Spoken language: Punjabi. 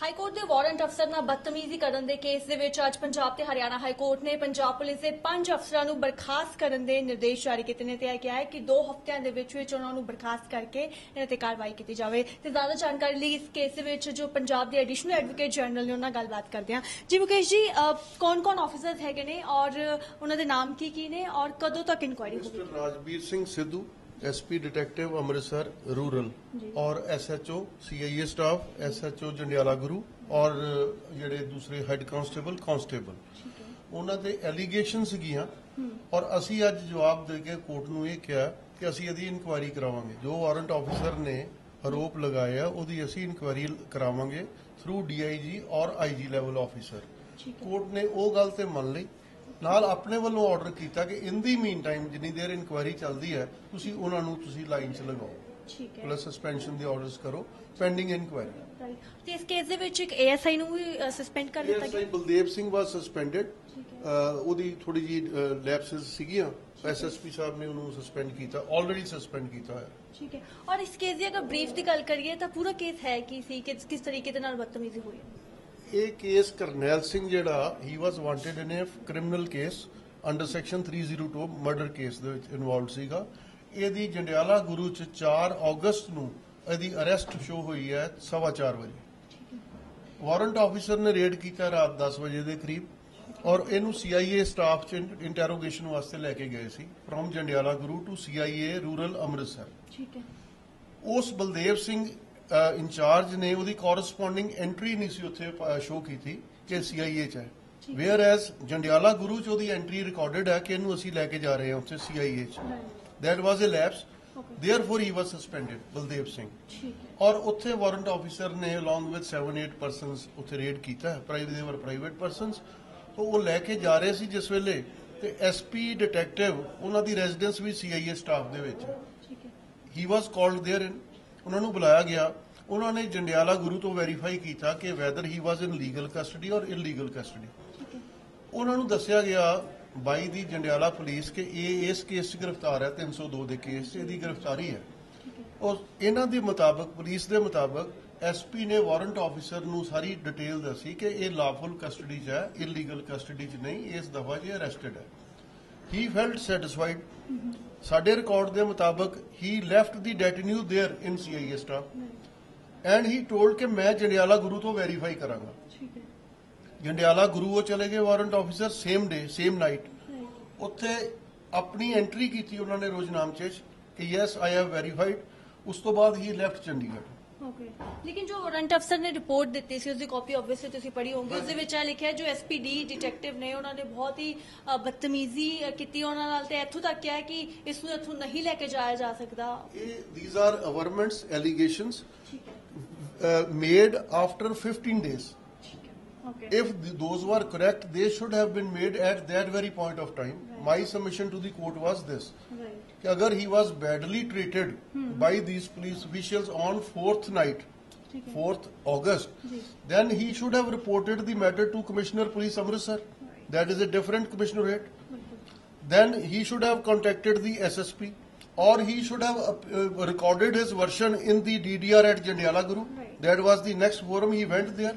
ਹਾਈ ਕੋਰਟ ਦੇ ਵਾਰੰਟ ਅਫਸਰ ਨਾਲ ਬਦਤਮੀਜ਼ੀ ਕਰਨ ਦੇ ਕੇਸ ਦੇ ਵਿੱਚ ਅੱਜ ਪੰਜਾਬ ਤੇ ਹਰਿਆਣਾ ਹਾਈ ਕੋਰਟ ਨੇ ਪੰਜਾਬ ਪੁਲਿਸ ਦੇ ਪੰਜ ਅਫਸਰਾਂ ਨੂੰ ਬਰਖਾਸਤ ਕਰਨ ਦੇ ਨਿਰਦੇਸ਼ ਜਾਰੀ ਕੀਤੇ ਨੇ ਤੇ ਇਹ ਕਿਹਾ ਹੈ ਕਿ 2 ਹਫ਼ਤਿਆਂ ਦੇ ਵਿੱਚ ਵਿੱਚ ਉਹਨਾਂ ਨੂੰ ਬਰਖਾਸਤ ਕਰਕੇ ਇਹਨਾਂ ਤੇ ਕਾਰਵਾਈ ਕੀਤੀ ਜਾਵੇ। ਤੇ ਜ਼ਿਆਦਾ ਜਾਣਕਾਰੀ ਲਈ ਇਸ ਕੇਸ ਦੇ ਵਿੱਚ ਜੋ ਪੰਜਾਬ ਦੇ ਐਡੀਸ਼ਨਲ ਐਡਵੋਕੇਟ ਜਨਰਲ ਨੇ ਉਹਨਾਂ ਨਾਲ ਗੱਲਬਾਤ ਕਰਦੇ ਹਾਂ। ਜੀ ਮੁਕੇਸ਼ ਜੀ ਕੌਣ-ਕੌਣ ਆਫੀਸਰਸ ਹੈਗੇ ਨੇ ਔਰ ਉਹਨਾਂ ਦੇ ਨਾਮ ਕੀ ਕੀ ਨੇ ਔਰ ਕਦੋਂ ਤੱਕ ਇਨਕੁਆਇਰੀ ਹੋਵੇਗੀ Rajveer Singh Sidhu SP detective Amritsar rural ਔਰ SHO CIA staff SHO Jandiala Guru ਔਰ ਜਿਹੜੇ ਦੂਸਰੇ ਹੈੱਡ ਕਾਂਸਟੇਬਲ ਕਾਂਸਟੇਬਲ ਉਹਨਾਂ ਦੇ ਐਲੀਗੇਸ਼ਨ ਸੀਗੀਆਂ ਔਰ ਅਸੀਂ ਅੱਜ ਜਵਾਬ ਦੇ ਕੇ ਕੋਰਟ ਨੂੰ ਇਹ ਕਿਹਾ ਕਿ ਅਸੀਂ ਇਹਦੀ ਇਨਕੁਆਇਰੀ ਕਰਾਵਾਂਗੇ ਜੋ ਵਾਰੰਟ ਆਫੀਸਰ ਨੇ ਆਰੋਪ ਲਗਾਇਆ ਉਹਦੀ ਅਸੀਂ ਇਨਕੁਆਇਰੀ ਕਰਾਵਾਂਗੇ ਥਰੂ ਡੀਆਈਜੀ ਔਰ ਆਈਜੀ ਲੈਵਲ ਆਫੀਸਰ ਕੋਰਟ ਨੇ ਉਹ ਗੱਲ ਤੇ ਮੰਨ ਲਈ ਨਾਲ ਆਪਣੇ ਵੱਲੋਂ ਆਰਡਰ ਕੀਤਾ ਕਿ ਇਨ ਦੀ ਮੀਨ ਟਾਈਮ ਜਿੰਨੀ ਦੇਰ ਇਨਕੁਆਇਰੀ ਚੱਲਦੀ ਹੈ ਤੁਸੀਂ ਉਹਨਾਂ ਨੂੰ ਤੁਸੀਂ ਲਾਈਨ 'ਚ ਲਗਾਓ। ਠੀਕ ਹੈ। ਪਲੱਸ ਸਸਪੈਂਸ਼ਨ ਦੇ ਆਰਡਰਸ ਕਰੋ ਪੈਂਡਿੰਗ ਇਨਕੁਆਇਰੀ Right. ਤੇ ਇਸ ਕੇਸ ਦੇ ਵਿੱਚ ਇੱਕ ਏਐਸਆਈ ਨੂੰ ਵੀ ਸਸਪੈਂਡ ਕਰ ਦਿੱਤਾ ਗਿਆ? ਬਲਦੇਵ ਸਿੰਘ ਵਾਸ ਸਸਪੈਂਡਡ ਉਹਦੀ ਥੋੜੀ ਜੀ ਲੈਪਸਸ ਸੀਗੀਆਂ। ਐਸਐਸਪੀ ਸਾਹਿਬ ਨੇ ਉਹਨੂੰ ਸਸਪੈਂਡ ਕੀਤਾ ਆਲਰੇਡੀ ਸਸਪੈਂਡ ਕੀਤਾ ਹੈ ਠੀਕ ਹੈ। ਔਰ ਇਸ ਕੇਸ ਦੀ ਅਗਰ ਬਰੀਫ ਦੀ ਗੱਲ ਕਰੀਏ ਤਾਂ ਪੂਰਾ ਕੇਸ ਹੈ ਕੀ ਸੀ ਕਿ ਕਿਸ ਤਰੀਕੇ ਦੇ ਨਾਲ ਬਦਤਮੀਜ਼ੀ ਹੋਈ ਹੈ? ਇਹ ਕੇਸ ਕਰਨੈਲ ਸਿੰਘ ਜਿਹੜਾ he was wanted in a criminal case under section 302 murder case ਦੇ ਵਿੱਚ ਇਨਵੋਲਡ ਸੀਗਾ। ਇਹਦੀ ਜੰਡਿਆਲਾ ਗੁਰੂ ਚ 4 ਅਗਸਤ ਨੂੰ ਇਹਦੀ ਅਰੈਸਟ ਸ਼ੋ ਹੋਈ ਹੈ 4:30 ਵਜੇ। ਵਾਰੰਟ ਆਫੀਸਰ ਨੇ ਰੇਡ ਕੀਤਾ ਰਾਤ 10 ਵਜੇ ਦੇ ਕਰੀਬ ਔਰ ਇਹਨੂੰ ਸੀਆਈਏ ਸਟਾਫ ਚ ਇੰਟਰੋਗੇਸ਼ਨ ਵਾਸਤੇ ਲੈ ਕੇ ਗਏ ਸੀ from Jandiala Guru to CIA rural Amritsar. ਠੀਕ ਹੈ। ਉਸ ਬਲਦੇਵ ਸਿੰਘ ਇੰਚਾਰਜ ਨੇ ਉਹਦੀ ਕੋਰਸਪੋਂਡਿੰਗ ਐਂਟਰੀ ਨਹੀਂ ਸੀ ਉੱਥੇ ਸ਼ੋ ਕੀਤੀ ਕਿ ਸੀਆਈਏ ਚ ਹੈ ਵੇਅਰ ਐਸ ਜੰਡਿਆਲਾ ਗੁਰੂ ਚ ਉਹਦੀ ਐਂਟਰੀ ਰਿਕਾਰਡਡ ਹੈ ਕਿ ਇਹਨੂੰ ਅਸੀਂ ਲੈ ਕੇ ਜਾ ਰਹੇ ਹਾਂ ਉੱਥੇ ਸੀਆਈਏ ਚ that was a lapse Okay. Therefore he was suspended Baldev Singh ਠੀਕ ਹੈ ਔਰ ਉੱਥੇ ਵਾਰੰਟ ਆਫੀਸਰ ਨੇ ਅਲੋਂਗ ਵਿਦ 7-8 ਪਰਸਨਸ ਉੱਥੇ ਰੇਡ ਕੀਤਾ ਹੈ ਪ੍ਰਾਈਵੇਟ ਦੇਵਰ ਪ੍ਰਾਈਵੇਟ ਪਰਸਨਸ ਤੋਂ ਉਹ ਲੈ ਕੇ ਜਾ ਰਹੇ ਸੀ ਜਿਸ ਵੇਲੇ ਤੇ ਐਸਪੀ ਡਿਟੈਕਟਿਵ ਉਹਨਾਂ ਦੀ ਰੈਜ਼ੀਡੈਂਸ ਵੀ ਸੀਆਈਏ ਸਟਾਫ ਦੇ ਵਿੱਚ ਹੈ ਠੀਕ ਹੈ ਹੀ ਵਾਸ ਕਾਲਡ देयर ਇਨ ਉਹਨਾਂ ਨੂੰ ਬੁਲਾਇਆ ਗਿਆ। ਉਹਨਾਂ ਨੇ ਜੰਡਿਆਲਾ ਗੁਰੂ ਤੋਂ ਵੈਰੀਫਾਈ ਕੀਤਾ ਕਿ whether he was in legal custody ਔਰ ਇਲੀਗਲ ਕਸਟਡੀ ਹੈ ਉਹਨਾਂ ਨੂੰ ਦੱਸਿਆ ਗਿਆ ਬਾਈ ਦੀ ਜੰਡਿਆਲਾ ਪੁਲਿਸ ਕਿ ਇਹ ਇਸ ਕੇਸ 'ਚ ਗ੍ਰਿਫਤਾਰ ਹੈ 302 ਦੇ ਕੇਸ 'ਚ ਇਹਦੀ ਗ੍ਰਿਫਤਾਰੀ ਹੈ। ਔਰ ਇਹਨਾਂ ਦੇ ਮੁਤਾਬਕ, ਪੁਲਿਸ ਦੇ ਮੁਤਾਬਕ ਐਸਪੀ ਨੇ ਵਾਰੰਟ ਆਫੀਸਰ ਨੂੰ ਸਾਰੀ ਡਿਟੇਲ ਦੱਸੀ ਕਿ ਇਹ ਲਾਫੁਲ ਕਸਟਡੀ 'ਚ ਹੈ ਇਲੀਗਲ ਕਸਟਡੀ 'ਚ ਨਹੀਂ, ਇਸ ਦਫਾ 'ਚ ਅਰੈਸਟਡ ਹੈ। ਹੀ ਫੈਲਟ ਸੈਟੀਸਫਾਈਡ ਸਾਡੇ ਰਿਕਾਰਡ ਦੇ ਮੁਤਾਬਕ he left the detenu there in CIA staff and he told ਕਿ ਮੈਂ ਜੰਡਿਆਲਾ ਗੁਰੂ ਤੋਂ ਵੈਰੀਫਾਈ ਕਰਾਂਗਾ ਠੀਕ ਹੈ ਜੰਡਿਆਲਾ ਗੁਰੂ ਉਹ ਚਲੇ ਗਏ warrant officer same day same night ਉੱਥੇ ਆਪਣੀ ਐਂਟਰੀ ਕੀਤੀ ਉਹਨਾਂ ਨੇ ਰੋਜ਼ਨਾਮਚੇ 'ਚ ਕਿ ਯੈਸ ਆਈ ਹੈਵ ਵੈਰੀਫਾਈਡ ਉਸ ਤੋਂ ਬਾਅਦ ਹੀ ਲੈਫਟ ਚੰਡੀਗੜ੍ਹ ਓਕੇ ਲੇਕਿਨ ਜੋ ਵਾਰੰਟ ਅਫਸਰ ਨੇ ਰਿਪੋਰਟ ਦਿੱਤੀ ਸੀ ਉਸ ਦੀ ਕਾਪੀ ਆਬਵੀਅਸਲੀ ਤੁਸੀਂ ਪੜ੍ਹੀ ਹੋਊਗੀ ਉਸ ਦੇ ਵਿੱਚ ਇਹ ਲਿਖਿਆ ਜੋ ਐਸਪੀਡੀ ਡਿਟੈਕਟਿਵ ਨੇ ਉਹਨਾਂ ਨੇ ਬਹੁਤ ਹੀ ਅ, ਬਦਤਮੀਜ਼ੀ ਅ, ਕੀਤੀ ਉਹਨਾਂ ਨਾਲ ਤੇ ਇੱਥੋਂ ਤੱਕ ਕਿਹਾ ਕਿ ਇਸ ਨੂੰ ਇੱਥੋਂ ਨਹੀਂ ਲੈ ਕੇ ਜਾਇਆ ਜਾ ਸਕਦਾ ਇਹ these are averments allegations made after 15 days. ਠੀਕ ਹੈ okay if th- those were correct they should have been made at that very point of time. My submission to the court was this. Right कि अगर he was badly treated by these police officials on fourth night fourth August then he should have reported the matter to commissioner police Amritsar that is a different then he should have contacted the SSP or he should have uh, recorded his version in the DDR at Jandiala Guru. That was the next forum he went there.